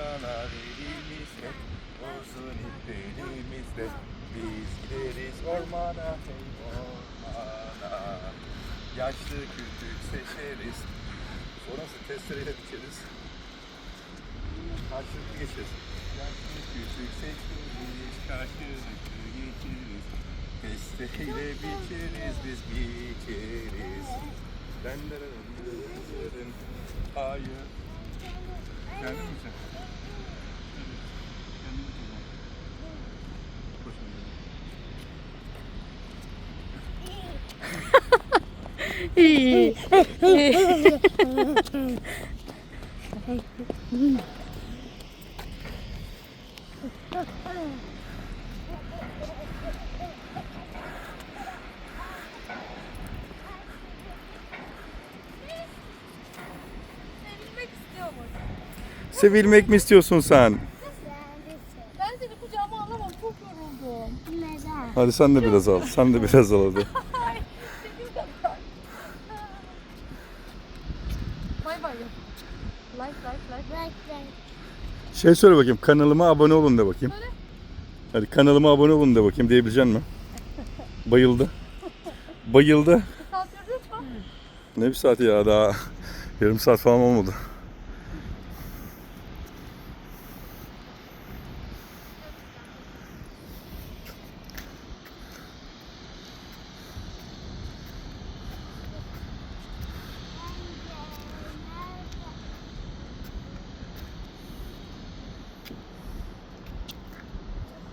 Elimiz hep uzun ip elimizde Biz gideriz ormana hey ormana Yaşlı kütük seçeriz Sonrası testereyle dikeriz Karşılıklı geçeriz Yaşlı kütük seçeriz Karşılıklı geçeriz Testereyle biçeriz biz biçeriz den den. Hayır Geldin? Sevilmek mi istiyorsun sen? Ben seni kucağıma alamam. Çok yoruldum. Neden? Hadi sen de biraz al. Sen de biraz al hadi. Ay, senin kadar. Bay bay yap. Like like like. Bak bak. Şey söyle bakayım kanalıma abone olun de bakayım. Hadi kanalıma abone olun de bakayım diyebilecek mi? Bayıldı. Bayıldı. Ne bir saat ya daha yarım saat falan olmadı.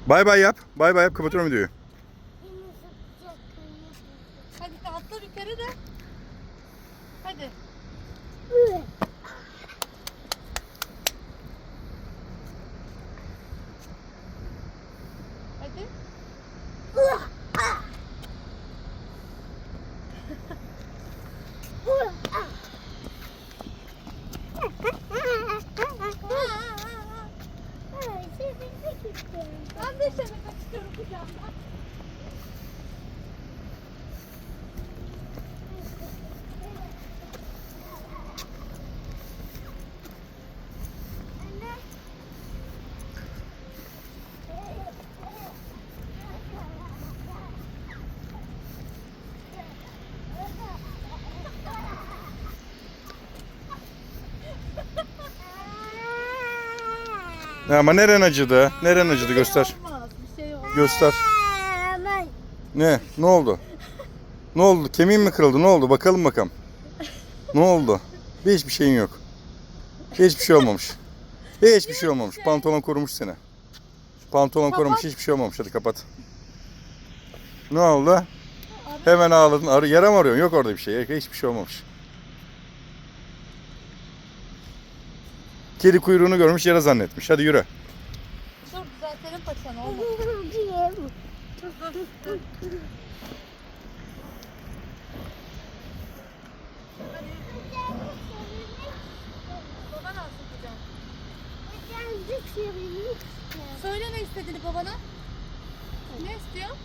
Bay bay yap. Bay bay yap. Kapatıyorum videoyu. Beni sıkacak kırmızı. Hadi atla bir kere de. Hadi. Sevilmek istiyorum. Ben de seni kaçıyorum kucağımdan. Ama neren acıdı? Neren acıdı göster. Olmaz. Bir şey olmaz. Göster. Ne? Ne oldu? Ne oldu? Kemiğin mi kırıldı? Ne oldu? Bakalım bakalım. Ne oldu? Hiçbir şeyin yok. Hiçbir şey olmamış. Hiçbir şey olmamış. Pantolon korumuş seni. Pantolon korumuş. Hiçbir şey olmamış. Hadi kapat. Ne oldu? Hemen ağladın. Arı, yara mı arıyorsun? Yok orada bir şey. Hiçbir şey olmamış. Kedi kuyruğunu görmüş yara zannetmiş. Hadi yürü. Dur düzeltelim paçanı kucağına. Söyle ne istediğini babana. Ne istiyor?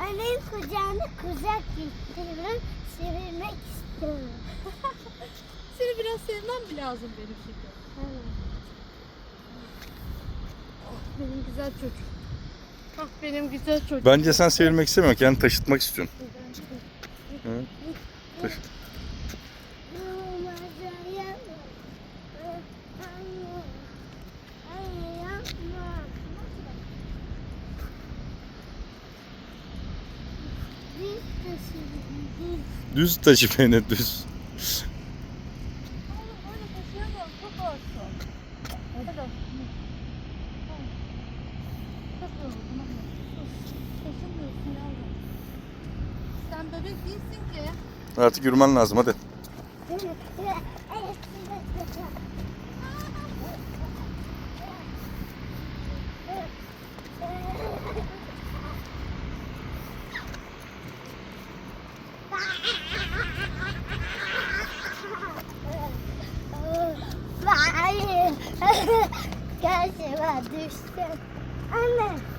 Annem kucağına kucak istiyorum. Sevilmek istiyorum. Seni biraz sevmem mi lazım benim şeker? Ah, benim güzel çocuk. Ah benim güzel çocuk. Bence sen sevilmek istemiyorsun. Kendini taşıtmak istiyorsun. Hı? Taşı- Düz taşı beni düz. Oğlum böyle taşıyamam. Çok ağırsın. Hadi. Çok yoruldum anne. Taşımıyorsun yavrum. Sen bebek değilsin ki. Artık yürümen lazım hadi. Karşıma düştüm. Anne.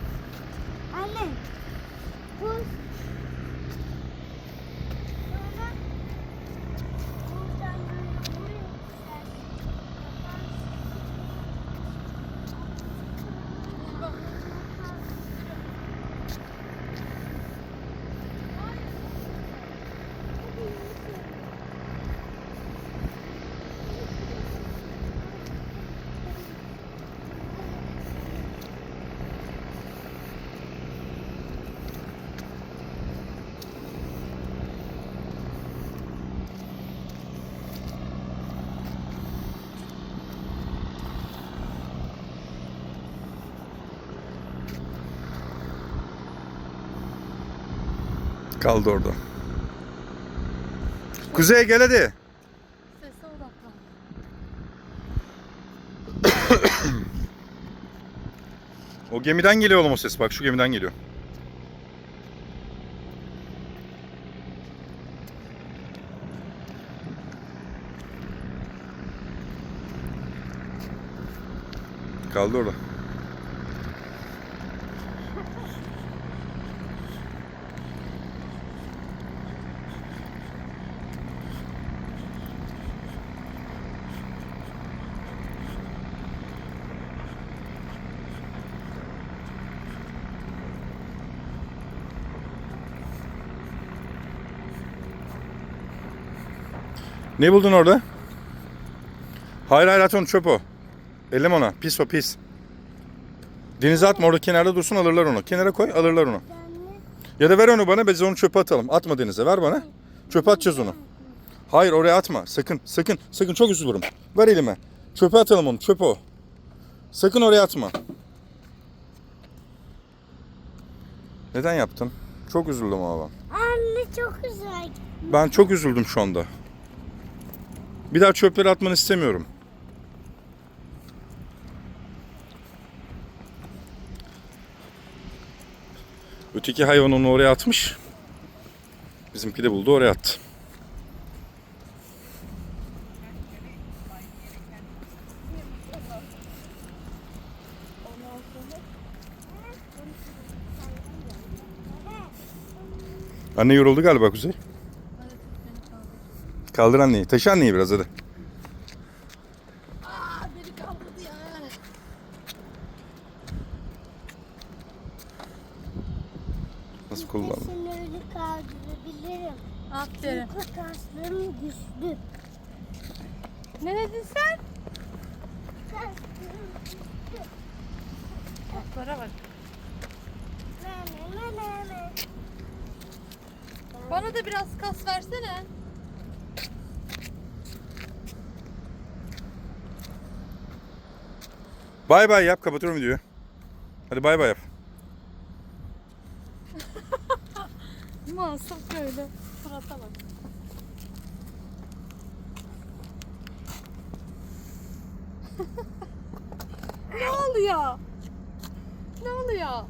Kaldı orada. Kuzey gel hadi. Sese odaklan. O gemiden geliyor oğlum o ses. Bak şu gemiden geliyor. Kaldı orada. Ne buldun orada? Hayır hayır at onu çöp o. Elleme ona. Pis o pis. Denize atma orada kenarda dursun alırlar onu. Kenara koy alırlar onu. Ya da ver onu bana biz onu çöpe atalım. Atma denize ver bana. Çöpe atacağız onu. Hayır oraya atma. Sakın sakın sakın çok üzülürüm. Ver elime. Çöpe atalım onu çöpe o. Sakın oraya atma. Neden yaptın? Çok üzüldüm ben. Anne çok güzel. Ben çok üzüldüm şu anda. Bir daha çöpleri atmanı istemiyorum. Öteki hayvan onu oraya atmış. Bizimki de buldu oraya attı. Anne yoruldu galiba Kuzey. Kaldır. Anneyi. Taşı anneyi biraz hadi. Aa beni kaldırdı ya. Nasıl kullandın? Seni öyle kaldırabilirim. Aferin. Çünkü kaslarım güçlü. Ne dedin sen? Kaslarım güçlü. Atlara bak. Ne ne ne ne ne. Bana da biraz kas versene. Bay bay yap kapatıyorum videoyu. Hadi bay bay yap. Masum böyle. Surata bak. ne oluyor? Ne oluyor?